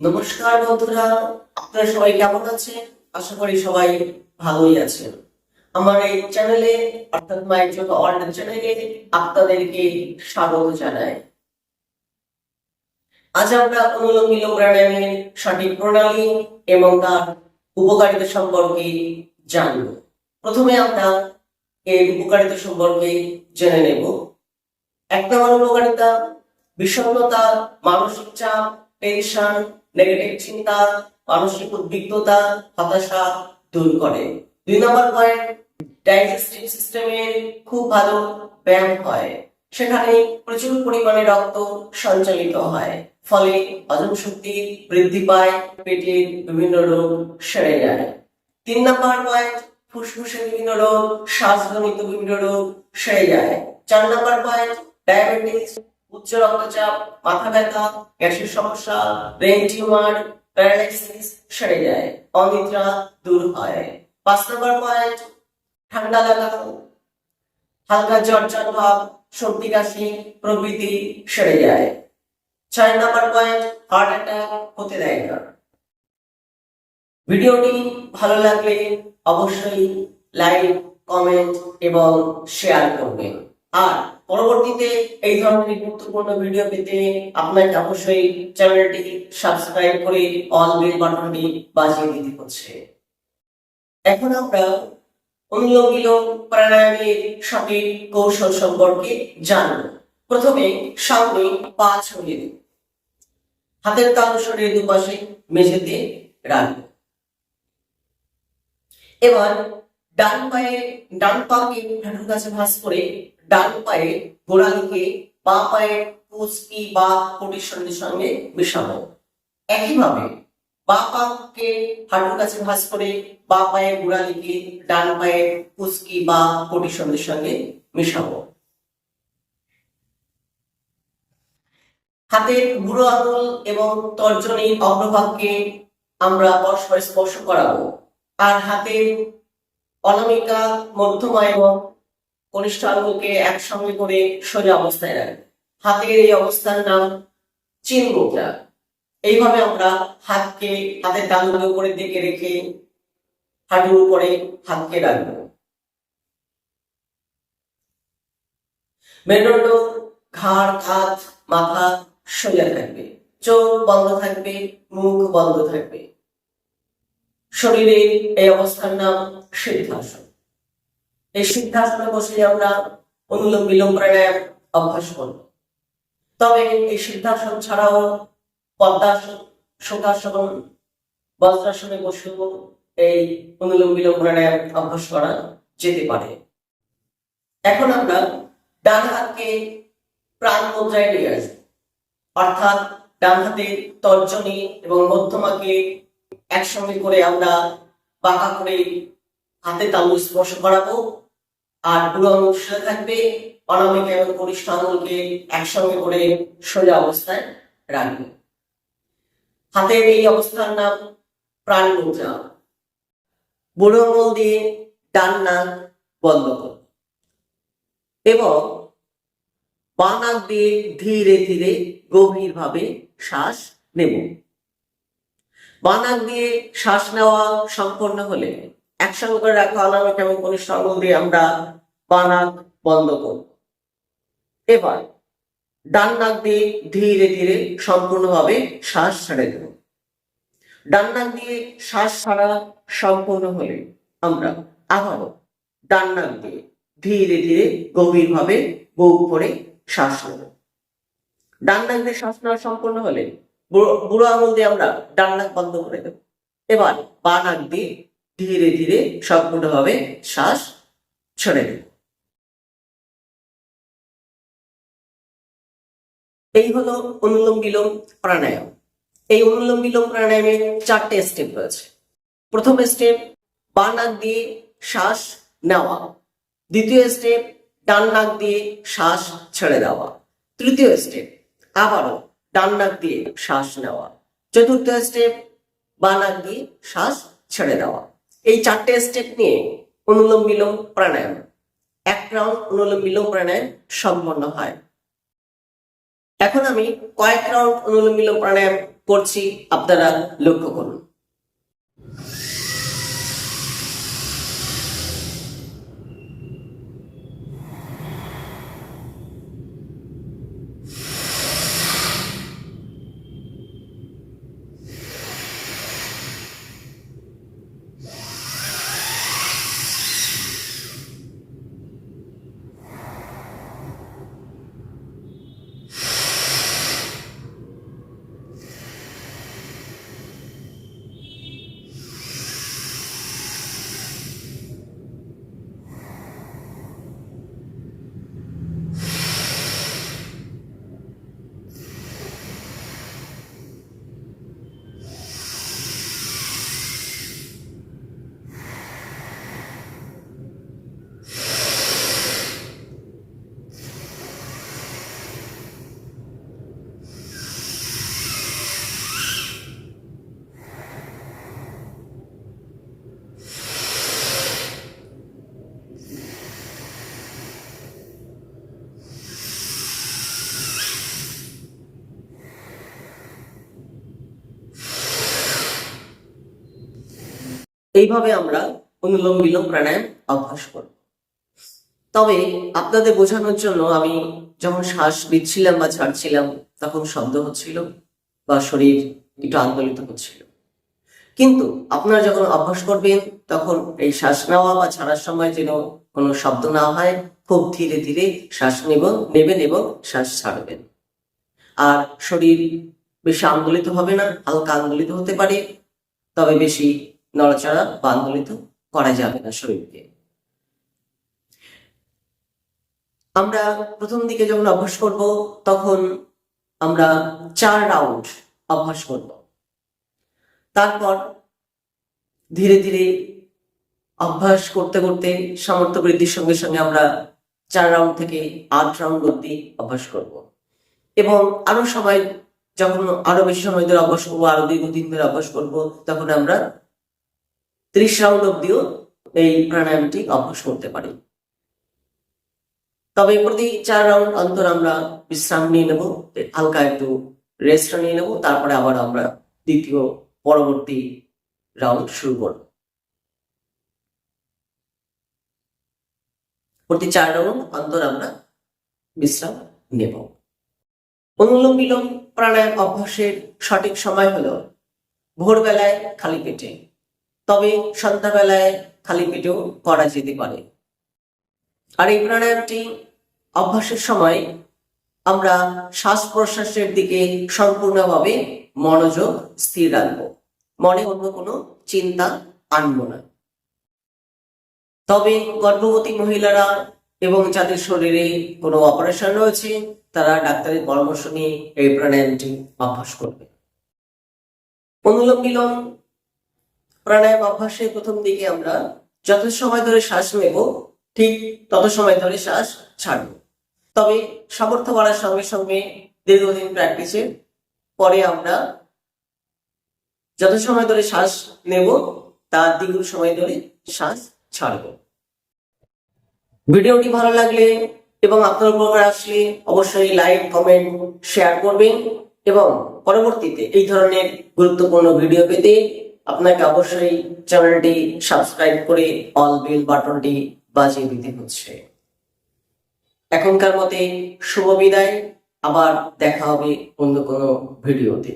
নমস্কার বন্ধুরা, আপনারা সবাই কেমন আছেন? আশা করি সবাই ভালোই আছেন। আমার এই চ্যানেলে, অর্থাৎ মায়ের জন্য অর্ডার চ্যানেলে আপনাদেরকে স্বাগত জানাই। আজ আমরা অনুলোম বিলোম প্রাণায়ামের সঠিক প্রণালী এবং তার উপকারিতা সম্পর্কে জানব। প্রথমে আমরা এর উপকারিতা সম্পর্কে জেনে নেব। এক নম্বর উপকারিতা, বিষণ্ণতা, মানসিক চাপ টেনশন নেগেটিভ চিন্তা, মানসিক উদ্বিগ্নতা, হতাশা দূর করে। দুই নম্বর পয়েন্ট ডাইজেস্টিভ সিস্টেমের খুব ভালো ব্যায়াম হয়। সেখানে প্রচুর পরিমাণে রক্ত সঞ্চালিত হয়, ফলে হজম শক্তি বৃদ্ধি পায়, পেটের বিভিন্ন রোগ সেরে যায়। তিন নম্বর পয়েন্ট ফুসফুসের বিভিন্ন রোগ, শ্বাসজনিত বিভিন্ন রোগ সেরে যায়। চার নম্বর পয়েন্ট ডায়াবেটিস উচ্চ রক্তচাপ, মাথা ব্যথা, গ্যাসের সমস্যা, ব্রেন টিউমার, প্যারালাইসিস সেরে যায়, অনিদ্রা দূর হয়। পাঁচ নম্বর পয়েন্ট, ঠান্ডা লাগা। হালকা জ্বর ভাব, সর্দি, কাশি, প্রভৃতি সেরে যায়। ছয় নম্বর পয়েন্ট হার্ট অ্যাটাক হতে দেয় না। ভিডিওটি ভালো লাগলে অবশ্যই লাইক কমেন্ট এবং শেয়ার করবেন। আর পরবর্তীতে এই ধরনের গুরুত্বপূর্ণ ভিডিও পেতে আপনাকে অবশ্যই চ্যানেলটি সাবস্ক্রাইব করে অল বেল বাটনটি বাজিয়ে দিতে হচ্ছে। এখন আমরা অনুলোম বিলোম প্রাণায়ামের সঠিক কৌশল সম্পর্কে জানব। প্রথমে সামনে পা ছড়িয়ে দিন। হাতের তালু শরীরের দুপাশে মেঝেতে রাখব এবার ডান পায়ে, ডান পাকে হাঁটুর কাছে ভাঁজ করে ডান পায়ে গোড়ালিকে বা পায়ের কুচকি বা কোটির সঙ্গে মেশাবো। একইভাবে বা পাকে হাঁটুর কাছে ভাঁজ করে বা পায়ের গোড়ালিকে ডান পায়ের কুচকি বা সঙ্গে সঙ্গে মেশাবো। হাতের বুড়ো আঙুল এবং তর্জনীর অগ্রভাগকে আমরা পরস্পর স্পর্শ করাবো। আর হাতের অনামিকা, মধ্যমা এবং কনিষ্ঠ আঙ্গুলকে একসঙ্গে করে সোজা অবস্থায় রাখবে হাতের এই অবস্থার নাম চিন মুদ্রা এইভাবে আমরা হাতকে হাতের ডানগুলোর উপরে দিকে রেখে হাঁটুর উপরে হাতকে রাখব মেরুদণ্ড, ঘাড় কাঁধ মাথা সোজা থাকবে। চোখ বন্ধ থাকবে, মুখ বন্ধ থাকবে। শরীরের এই অবস্থার নাম সিদ্ধাসন এই সিদ্ধাসনে বসে আমরা অনুলোম বিলোম প্রাণায়াম অভ্যাস করব। তবে এই সিদ্ধাসন ছাড়াও পদ্মাসন শোকাসন, বজ্রাসনে বসেও এই অনুলোম বিলোম প্রাণায়াম অভ্যাস করা যেতে পারে। এখন আমরা ডান হাতকে প্রাণ মুদ্রায় নিয়ে আসব। অর্থাৎ ডান হাতের তর্জনী এবং মধ্যমাকে একসঙ্গে করে আমরা বাঁকা করে হাতে তালু স্পর্শ করাবো। আর আঙুল সোজা থাকবে অনামিকা এবং কনিষ্ঠ আঙুলকে একসঙ্গে করে সোজা অবস্থায় রাখবে। হাতের এই অবস্থার নাম প্রাণ মুদ্রা। বুড়ো আঙুল দিয়ে ডান নাক বন্ধ করব এবং বাঁ নাক দিয়ে ধীরে ধীরে গভীরভাবে শ্বাস নেব। বানাক দিয়ে শ্বাস নেওয়া সম্পন্ন হলে একসঙ্গে করে রাখা অনামিক এবং কনিষ্ঠ আঙুল দিয়ে আমরা বানাক বন্ধ করব। এবার ডান নাক দিয়ে ধীরে ধীরে সম্পূর্ণভাবে শ্বাস ছেড়ে দেব। ডান নাক দিয়ে শ্বাস ছাড়া সম্পূর্ণ হলে আমরা আবারও ডান নাক দিয়ে ধীরে ধীরে গভীরভাবে বুক করে শ্বাস নেব। ডান নাক দিয়ে শ্বাস নেওয়া সম্পূর্ণ হলে বুড়ো আঙুল দিয়ে আমরা ডান নাক বন্ধ করে দেব। এবার বা নাক দিয়ে ধীরে ধীরে সম্পূর্ণভাবে শ্বাস ছেড়ে দেব। এই হলো অনুলোম বিলোম প্রাণায়াম। এই অনুলোম বিলোম প্রাণায়ামের চারটে স্টেপ রয়েছে। প্রথম স্টেপ বা নাক দিয়ে শ্বাস নেওয়া। দ্বিতীয় স্টেপ ডান নাক দিয়ে শ্বাস ছেড়ে দেওয়া। তৃতীয় স্টেপ আবারও ডান নাক দিয়ে শ্বাস নেওয়া। চতুর্থ স্টেপ বা নাক দিয়ে শ্বাস ছেড়ে দেওয়া। এই চারটে স্টেপ নিয়ে অনুলোম বিলোম প্রাণায়াম। এক রাউন্ড অনুলোম বিলোম প্রাণায়াম সম্পন্ন হয়। এখন আমি কয়েক রাউন্ড অনুলোম বিলোম প্রাণায়াম করছি, আপনারা লক্ষ্য করুন। এইভাবে আমরা অনুলোম বিলোম প্রাণায়াম অভ্যাস করব। তবে আপনাদের বোঝানোর জন্য আমি যখন শ্বাস নিচ্ছিলাম বা ছাড়ছিলাম, তখন শব্দ হচ্ছিল বা শরীর একটু আন্দোলিত হচ্ছিল। কিন্তু আপনারা যখন অভ্যাস করবেন, তখন এই শ্বাস নেওয়া বা ছাড়ার সময় যেন কোনো শব্দ না হয়, খুব ধীরে ধীরে শ্বাস নেব, নেবেন এবং শ্বাস ছাড়বেন। আর শরীর বেশি আন্দোলিত হবে না, হালকা আন্দোলিত হতে পারে, তবে বেশি নড়াচড়া বা করা যাবে না শরীরকে। আমরা প্রথম দিকে যখন অভ্যাস করব, তখন আমরা চার রাউন্ড অভ্যাস করব। তারপর ধীরে ধীরে অভ্যাস করতে করতে সামর্থ্য বৃদ্ধির সঙ্গে সঙ্গে আমরা চার রাউন্ড থেকে আট রাউন্ড অব্দি অভ্যাস করব। এবং আরও সময়, যখন আরও বেশি সময় ধরে অভ্যাস করব, আরও দীর্ঘদিন ধরে অভ্যাস করব, তখন আমরা ত্রিশ রাউন্ড অব্দিও এই প্রাণায়ামটি অভ্যাস করতে পারি। তবে প্রতি চার রাউন্ড অন্তর আমরা বিশ্রাম নিয়ে নেব হালকা একটু রেস্ট নিয়ে নেব, তারপরে আবার আমরা দ্বিতীয়, পরবর্তী রাউন্ড শুরু করব। প্রতি চার রাউন্ড অন্তর আমরা বিশ্রাম নেব। অনুলোম বিলোম প্রাণায়াম অভ্যাসের সঠিক সময় হলো ভোরবেলায় খালি পেটে তবে সন্ধ্যাবেলায় খালি পেটেও করা যেতে পারে। আর এই প্রাণায়ামটি অভ্যাসের সময় আমরা শ্বাস প্রশ্বাসের দিকে সম্পূর্ণভাবে মনোযোগ স্থির রাখব। মনে অন্য কোনো চিন্তা আনব না। তবে গর্ভবতী মহিলারা এবং যাদের শরীরে কোনো অপারেশন রয়েছে, তারা ডাক্তারের পরামর্শ নিয়ে এই প্রাণায়ামটি অভ্যাস করবে। অনুলোম বিলোম প্রাণায়াম অভ্যাসের প্রথম দিকে আমরা যত সময় ধরে শ্বাস নেব, ঠিক তত সময় ধরে শ্বাস ছাড়ব। তবে সামর্থ্য বাড়ার সঙ্গে সঙ্গে দীর্ঘদিন প্র্যাকটিসের পরে আমরা যত সময় ধরে শ্বাস নেব, তার দ্বিগুণ সময় ধরে শ্বাস ছাড়ব। ভিডিওটি ভালো লাগলে এবং আপনার উপকার আসলে অবশ্যই লাইক কমেন্ট শেয়ার করবেন এবং পরবর্তীতে এই ধরনের গুরুত্বপূর্ণ ভিডিও পেতে আপনাকে অবশ্যই চ্যানেলটি সাবস্ক্রাইব করে অল বেল বাটনটি বাজিয়ে দিতে হচ্ছে। এখনকার মতে শুভ বিদায়, আবার দেখা হবে অন্য কোনো ভিডিওতে।